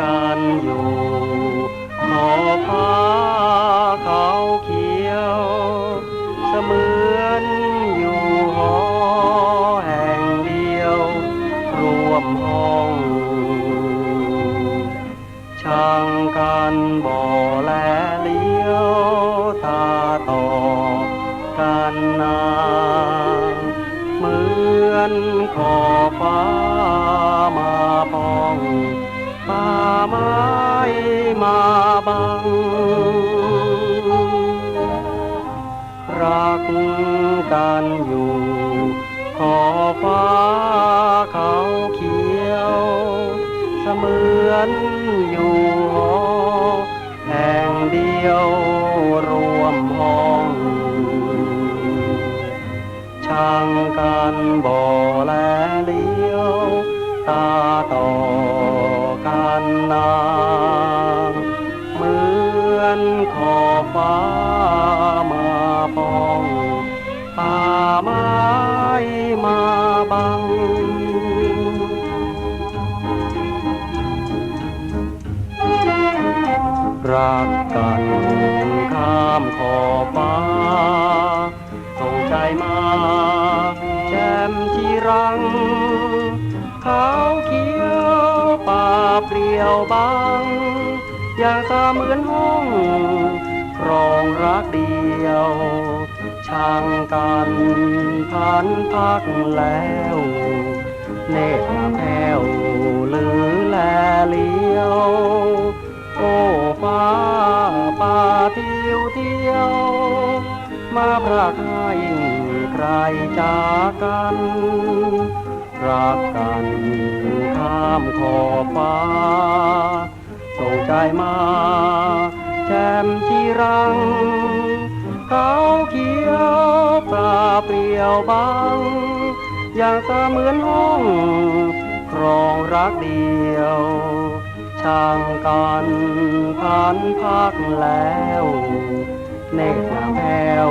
กันอยู่ขอบฟ้าเขาเขียว เสมือนอยู่หอแห่งเดียว รวมห้องช่างกันบ่อแลเลี้ยวตาต่อกันนาเหมือนขอฟ้ามาปอง ป่าไม้มาบัง รักกันอยู่ ขอบฟ้าเขาเขียว เสมือนอยู่หอแห่งเดียวรวมห้องช่างกันบ่แลเลี้ยว ตาต่อ ฟ้ามาปองป่าไม้มาบัง รักกันข้ามขอบฟ้าส่งใจมาแจ่มที่รังขาวเขียวป่าเปลี่ยวบางอย่างเสมือนห้อง รองรักเดียว ช่างกันพันพักแล้ว เนตรแผ้วหรือแลเลี้ยว โอ้ฟ้าป่าเที่ยวเที่ยว มาพรากให้ใครจากกัน รักกันข้ามขอบฟ้าส่งใจมา มชีรังเขาเขียวปลาเปลี่ยวบางอย่างเสมือนห้องครองรักเดียว ช่างกันพันพักแล้วเนตรนาแผ้ว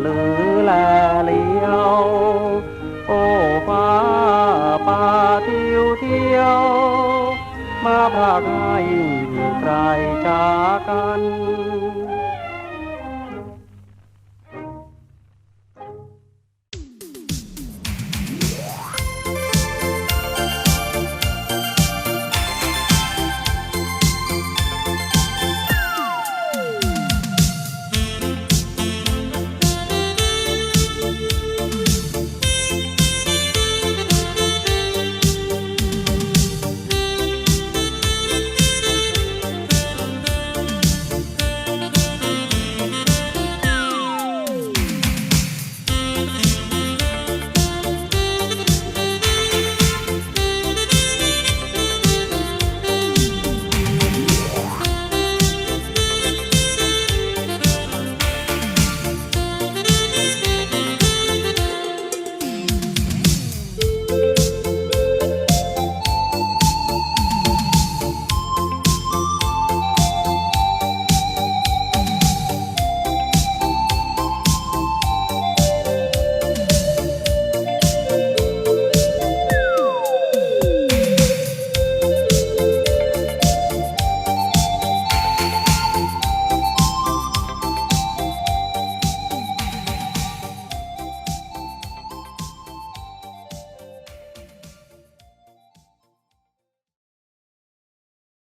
หรือแลเลี้ยว โอ้ฟ้าป่าทิวเที่ยว มาพรากให้ใครจา กัน